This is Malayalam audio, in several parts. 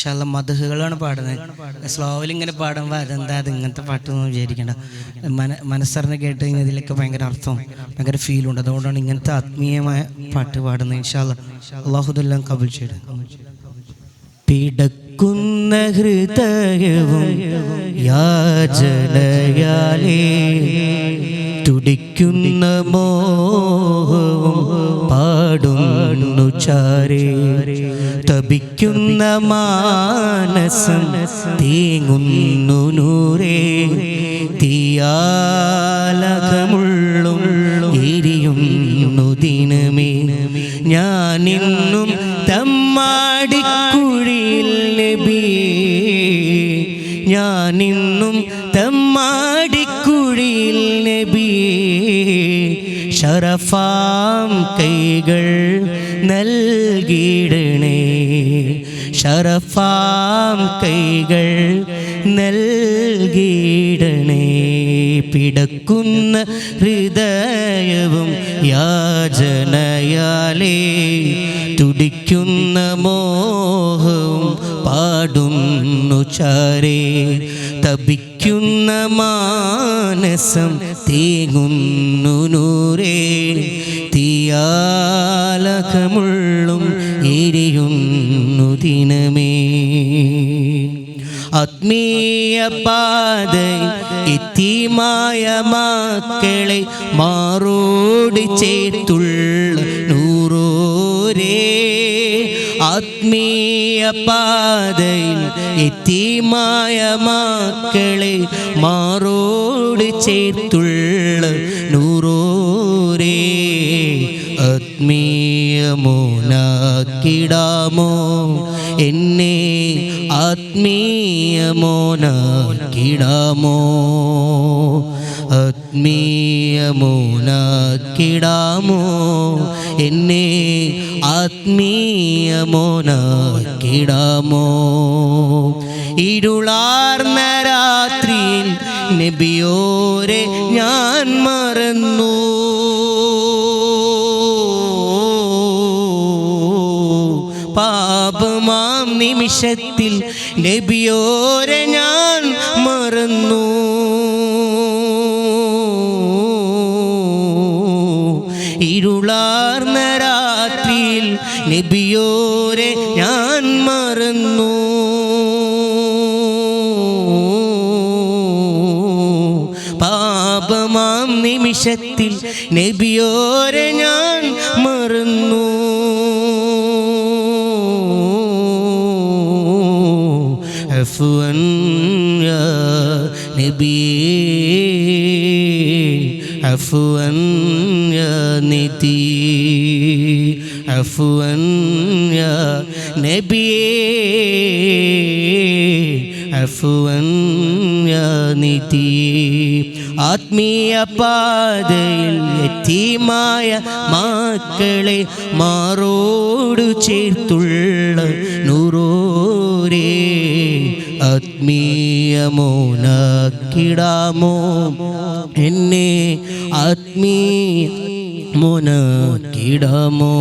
ഇൻഷാല്ല മധുഹുകളാണ് പാടുന്നത്. സ്ലോവിൽ ഇങ്ങനെ പാടുമ്പോൾ അതെന്താ അത് ഇങ്ങനത്തെ പാട്ടൊന്നും വിചാരിക്കണ്ട. മന മനസ്സറിഞ്ഞ് കേട്ട് കഴിഞ്ഞാൽ ഇതിലൊക്കെ ഭയങ്കര അർത്ഥം ഭയങ്കര ഫീലുണ്ട് അതുകൊണ്ടാണ് ഇങ്ങനത്തെ ആത്മീയമായ പാട്ട് പാടുന്നത് ഇൻഷാല്ല അള്ളാഹുദെല്ലാം കബുൽ ചെയ്ത് പിടക്കുന്ന ഹൃദയവും യാചനയാലേ തുടിക്കുന്ന മോഹവും പാടുന്നു ചാരേ. തപിക്കുന്ന മാനസം തീങ്ങുന്നു നൂറേ. തീയാലകമുള്ളും എരിയുന്നു ദിനമേ. ഞാനിന്നും തമ്മാടിക്കുഴിയിൽ ഞാൻ ഞാനിന്നും ഷറഫാം കൈകൾ നൽകിയിടണേ. ഷറഫാം കൈകൾ നൽകിയിടണേ. പിടക്കുന്ന ഹൃദയവും യാചനയാലേ. തുടിക്കുന്ന മോഹവും പാടുന്നു ചാരേ. തപിക്കുന്ന മാനസം തേങ്ങുന്നു നൂരേ തീയാലകമുള്ളും എരിയുന്നു ദിനമേ. ആത്മീയ പാത എത്തിമായ മക്കളെ മാറോടി ചേർത്തുള്ള നൂറോരേ. ആത്മീയ പാതയിൽ എത്തിമായ മക്കളെ മാറോട് ചേർത്തുള്ള ആത്മീയമോനാക്കിടാമോ? എന്നെ ആത്മീയമോനാക്കിടാമോ? ആത്മീയമോനാക്കിടാമോ? എന്നെ ആത്മീയമോനാക്കിടാമോ? ഇരുളാർന്ന രാത്രിയിൽ നബിയോരെ ഞാൻ മറന്നു. പാപമാം നിമിഷത്തിൽ നബിയോരെ ഞാൻ മറന്നു. ഇരുളാർന്ന രാത്രിയിൽ നബിയോരെ ഞാൻ മറന്നു. പാപമാം നിമിഷത്തിൽ നബിയോരെ ഞാൻ മറന്നു. عفوا يا نبي عفوا يا ندي عفوا يا نبي عفوا يا ندي ആത്മീയ പാതയിൽ എത്തിമായ മക്കളെ മാറോടു ചേർത്തുള്ള നൂറോരേ ആത്മീയമോനാക്കിടാമോ? എന്നെ മോന മോനാക്കിടാമോ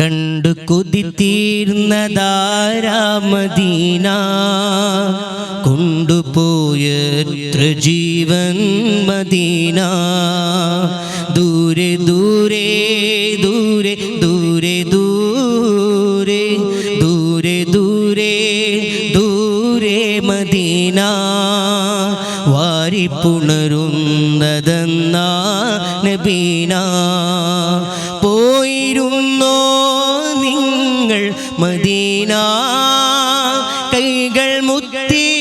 കണ്ടു കൊതി തീർന്നതാരാമദീന കൊണ്ടുപോയത്ര ജീവൻ മദീന? ദൂരേ ദൂരെ വാരിപ്പുണരുന്നതെന്ന നബീന. പോയിരുന്നോ നിങ്ങൾ മദീന? കൈകൾ മുത്തി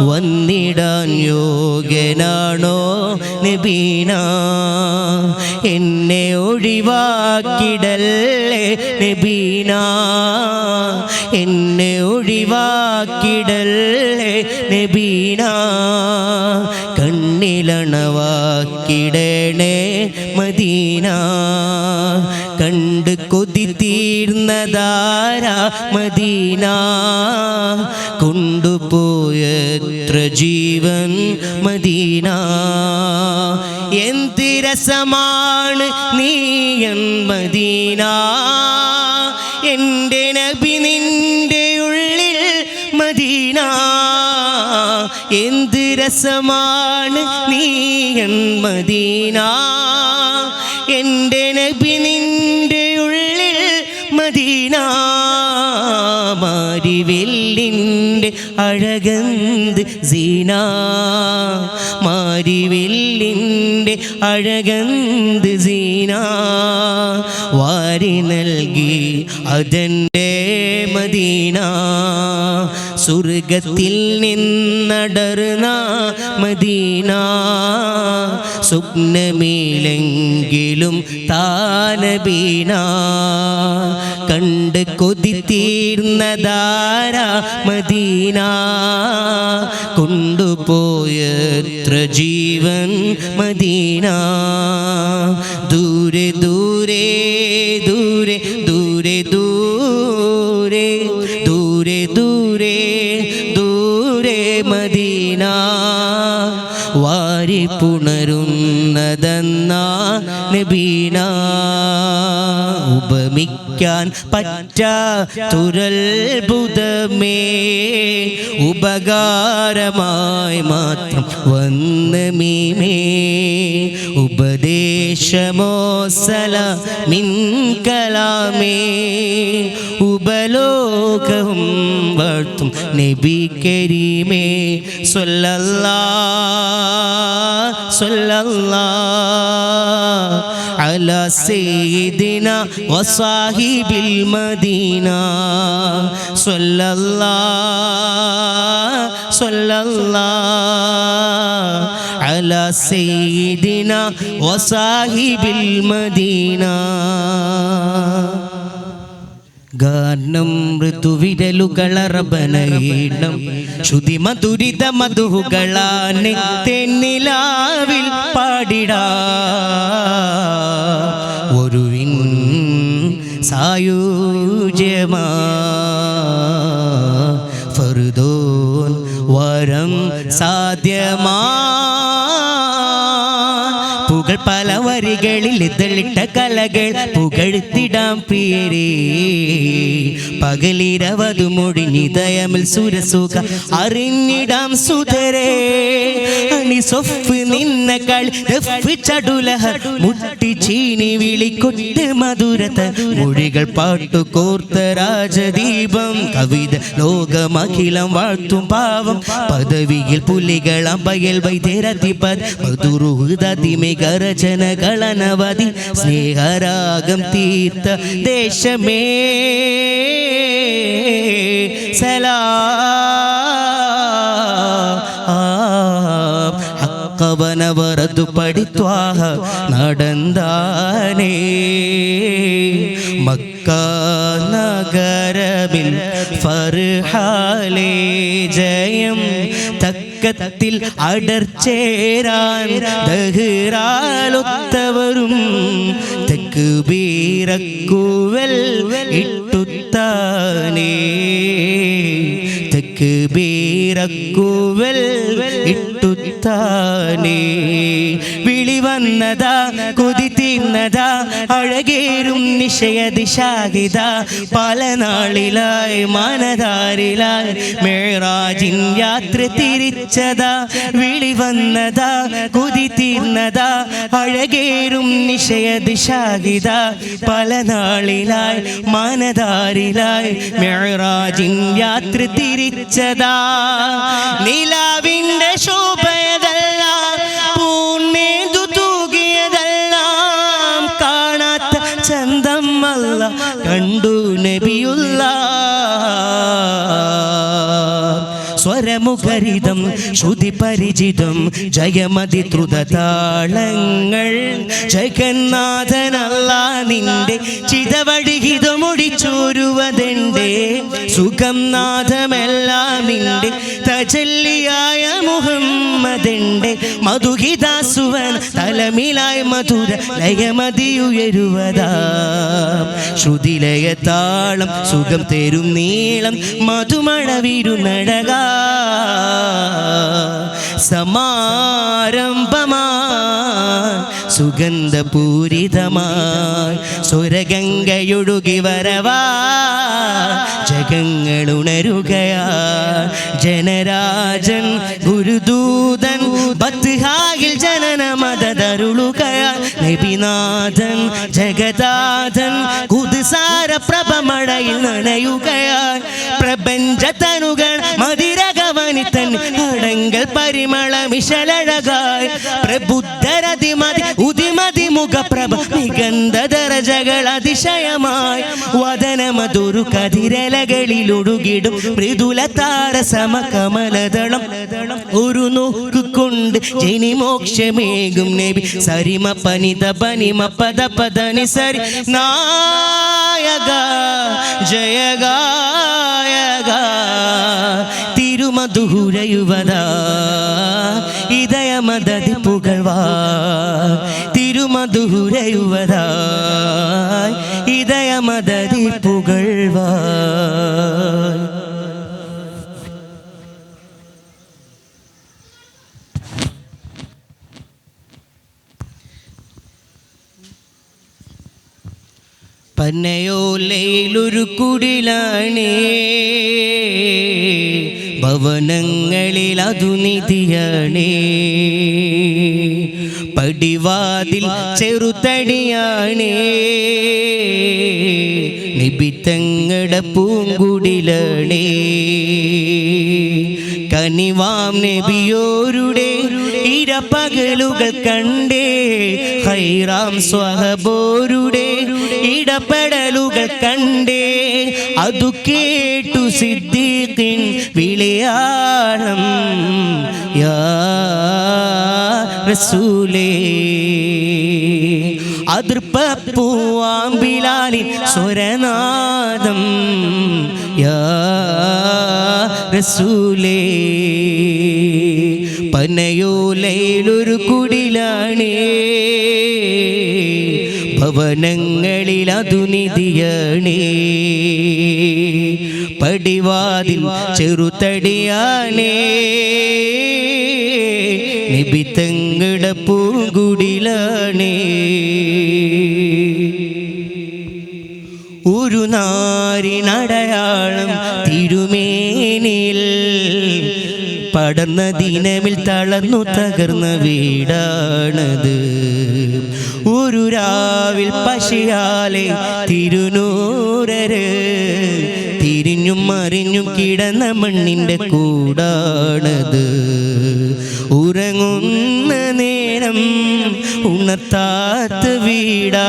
വന്നിടാൻ യോഗ്യനാണോ നബീന? എന്നെ ഒഴിവാക്കിടല്ലേ നബീന? എന്നെ ഒഴിവാക്കിടല്ലേ നബീന? കണ്ണിലണവാക്കിടണേ മദീന? കണ്ട് കൊതി തീർന്നതാരാ മദീന? കൊണ്ടുപോയത്ര ജീവൻ മദീന? എന്തിരസമാണ് നീയൻ മദീന. എന്റെ നബി നിന്റെ ഉള്ളിൽ മദീന. എന്ത് രസമാണ് നീയൻ മദീന. മാരിവെല്ലിന്റെ അഴകന്ത് സീന. മാരിവെല്ലിന്റെ അഴകന്ത് സീന. വാരി നൽകി അതെന്റെ മദീന. സ്വർഗത്തിൽ നിന്നടർന്ന മദീന. സ്വപ്നമേലെങ്കിലും താനബീന കണ്ട് കൊതി തീർന്നതാര മദീന കൊണ്ടുപോയത്ര ജീവൻ മദീന? ഉപമിക്കാൻ തുരൽഭുതമേ ഉപകാരമായി മാത്രം വന്ന് മീമേ. ഉപദേശമോ സല മിൻ കലാമേ. ഉപലോകവും വാഴ്ത്തും നബി കരീമേ. സൊല്ലല്ലാ സല്ലല്ലാ على سيدنا وصاحب المدينة صلى الله صلى الله على سيدنا وصاحب المدينة ഗാനം ഋതുവിരലുകളറബനീണം ശ്രുതി മധുരിത മധുകളാണ് തെന്നിലാവിൽ പാടിടാ. ഒരുവിൻ വരം സാധ്യമാ. പുകൾ പല വരികളിൽ ഇതളിട്ട കലകൾ പുകഴ്ത്തിടാം പേരേ. പകലിരവതു നിതയമിൽ സുരസുഖ. അറിഞ്ഞിടാം സുധരേ. അണി സൊഫ് നിന്ന കളി ചടുലഹ. മുട്ടി ചീനി വിളിക്കൊട്ട് മധുരത. മൊഴികൾ പാട്ടു കോർത്ത രാജദീപം. കവിത ലോകമഖിലം വാഴ്ത്തും പാവം. പദവിയിൽ പുലികളാം പയൽ വൈദ്യരതിപത് മധുരുഹൃതിമേ കളനവതി സ്നേഹരാഗം തീർത്ത ദേശമേ. ഹക്കവനവറതു പഠിത്വാഹ നടന്താനേ. മക്ക നഗരമിൽ ഫർഹാലേ ജയം തക്കത്തിൽ അടർച്ചേരാൻ ദഹിറാലൊത്തവരും തെക്ക് ബീറക്കുവൽ ഇട്ടുത്താനേ. തെക്ക് ബീറക്കുവൽ ഇട്ടുത്താനേ. വന്നതാ കൊതി തിന്നതാ അഴകേറും നിശയദിശാഹിത പല നാളിലായി മനതാരിലായി മേറാജിൻ യാത്ര തിരിച്ചതാ. വിളി വന്നതാ കൊതി തിന്നതാ അഴകേറും നിശയദിശാഹിത പല നാളിലായി മനതാരിലായി മേറാജിൻ യാത്ര തിരിച്ചതാ. നിലാവിന്റെ സ്വരമുഖരിതം ശ്രുതി പരിചിതം ജയമതി ദ്രുതതാളങ്ങൾ ജഗന്നാഥനല്ല നിന്റെ ചിതവടിഹിതമൊടിച്ചോരുവതെന്റെ സുഖം നാഥമെല്ലാം നിന്റെ തജല്ലിയായ മുഹമ്മദന്റെ മധുഹിതാസുവൻ തലമിലായി മധുര ലയമതിയുയരുവതാ ശ്രുതിലയ താളം സുഖം തരും നീളം മധുമഴ വിരുനടക സമാരംഭമാ സുഗന്ധപൂരിതമായി സുരഗംഗയൊഴുകി വരവാ ജഗങ്ങളുണരുകയാ. ജനരാജൻ ഗുരുദൂതൻ ബത്ഹായിൽ ജനന മതതരുളുകയാ നബിനാഥൻ ജഗദാഥൻ കുതിസാര പ്രഭമഴയിൽ നനയുകയാ. പ്രപഞ്ചതനുകൾ അടങ്കൽ പരിമളമിശലഴകായി പ്രബുദ്ധരതിമതി ഉതിമതി മുഖപ്രഭ നിഗന്ധ ദരജകൾ അതിശയമായി വദനമതൊരു കതിരലകളിലൊടുകിടും മൃദുല താരസമ കമലതളം ഒരു നോക്ക് കൊണ്ട് ജനിമോക്ഷമേകും നബി സരിമ പനിത പനിമ പദ പദനി സരി നായക ജയഗായക തിരുമധുരയുവത തിരുമധുരയുവത ഇതയമദതി പന്നയോ പന്നയോലയിലൊരു കുടിലാണേ ഭവനങ്ങളിൽ അതു നിധിയാണേ. പടിവാതിൽ ചെറുതടിയാണേ. നിബിത്തങ്ങളുടെ പൂങ്കുടിലാണേ. കനിവാം നബിയോരുടെ ഇരപ്പകലുകൾ കണ്ടേ. ഹൈറാം സ്വഹബോരുടെ ഇടപെടലുകൾ കണ്ടേ. അതു കേട്ടു സിദ്ദീഖിൻ വിളയാളം യാ റസൂലേ. സ്വരനാദം. യാ റസൂലേ. പനയോലയിലൊരു കുടിലാണേ. ഭവനങ്ങളിൽ അതുനിധിയണേ. പടിവാതിൽ ചെറുതടിയാണേ. നിബിത്തങ്ങട പൂങ്കുടിലാണേ. ഒരു നാരിനടയാളം തിരുമേനിൽ പടർന്ന ദിനമിൽ തളർന്നു തകർന്ന വീടാണത്. ഒരു രാവിൽ പശിയാലെ തിരുനൂരര് തിരിഞ്ഞും മറിഞ്ഞും കിടന്ന മണ്ണിന്റെ കൂടാണത്. ഉറങ്ങുന്ന നേരം ഉണർത്താത്ത വീടാ.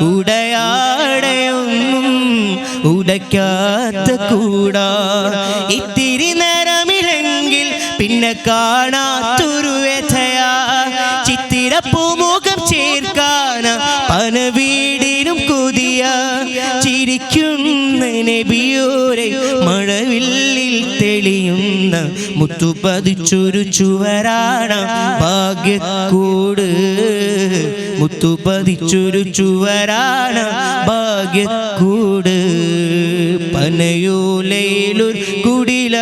ഉടയാടയൊന്നും ഉടയ്ക്കാത്ത കൂടാ. ഇത്തിരി നേരമില്ലെങ്കിൽ പിന്നെ കാണാത്തൊരു വ്യഥയാ. ചിത്തിരപ്പൂമുഖം ചേർക്കാന പന വീടിനും കൊതിയ. ചിരിക്കുന്ന നബിയോരെ മഴവില്ലിൽ തെളിയുന്ന മുത്തുപതിച്ചൊരു ചുവരാണ് ഭാഗ്യക്കൂട്. മുത്തുപതിച്ചൊരു ചുവരാണ് ഭാഗ്യക്കൂട്. പനയോലയിലൊരു കുടിലേ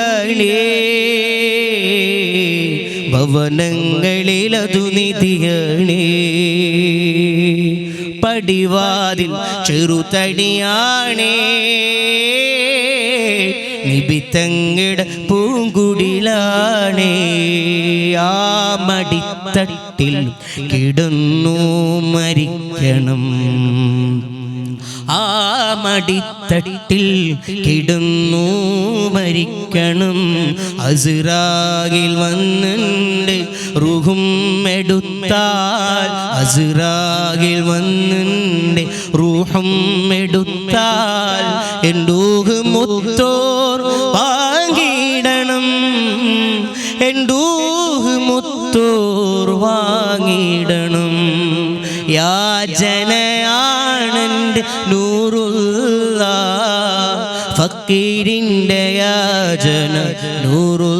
ഭവനങ്ങളിലതു നിധിയണേ. പടിവാതിൽ ചെറുതടിയാണേ. നിബിത്തങ്ങട ആ മടിത്തട്ടിൽ കിടന്നു മരിക്കണം. ആ മടിത്തട്ടിൽ കിടന്നു മരിക്കണം. അസുറാകിൽ വന്നുണ്ട് റുഹും എടുത്താൽ അസുറാകിൽ വന്നുണ്ട് റൂഹും എടുത്താൽ മുത്തൂർ വാങ്ങിടണം. യാചനയാണെന്റെ നൂറുള്ള ഫക്കീരിന്റെ യാചന നൂറുള്ള